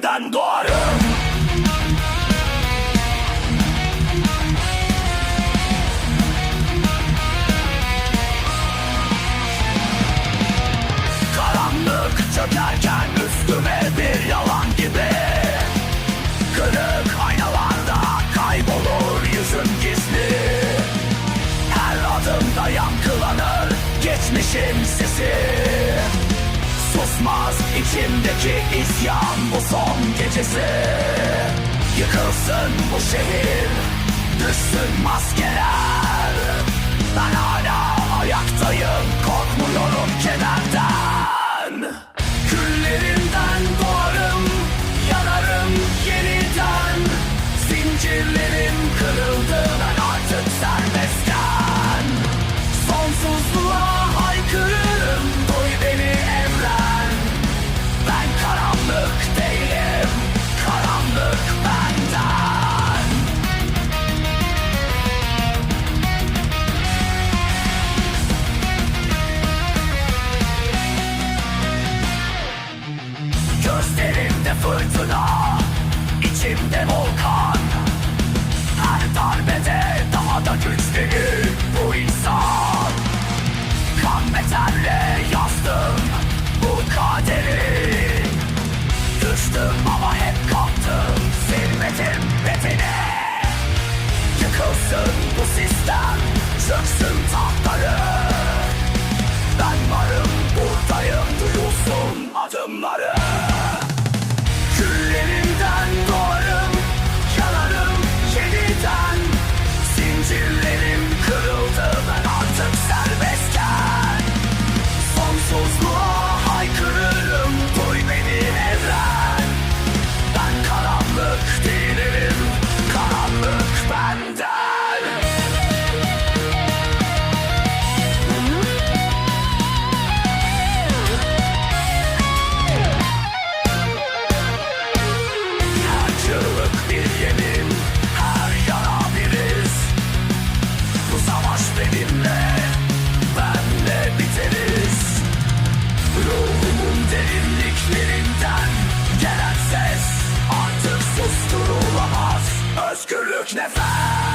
kalbimden doğarım Karanlık çökerken üstüme bir yalan gibi. Kırık aynalarda kaybolur yüzüm gizli. Her adımda yankılanır geçmişim sesi. Susmaz içimdeki isyan bu son bizi Yıkılsın bu şehir Düşsün maskeler. Kalbimde fırtına içimde volkan. Her darbede daha da güçlüyüm bu insan. Kan meterle yazdım bu kaderi. Düştüm ama hep kalktım Silmedim bedeni. Yıkılsın bu sistem Çöksün tahtları. Never!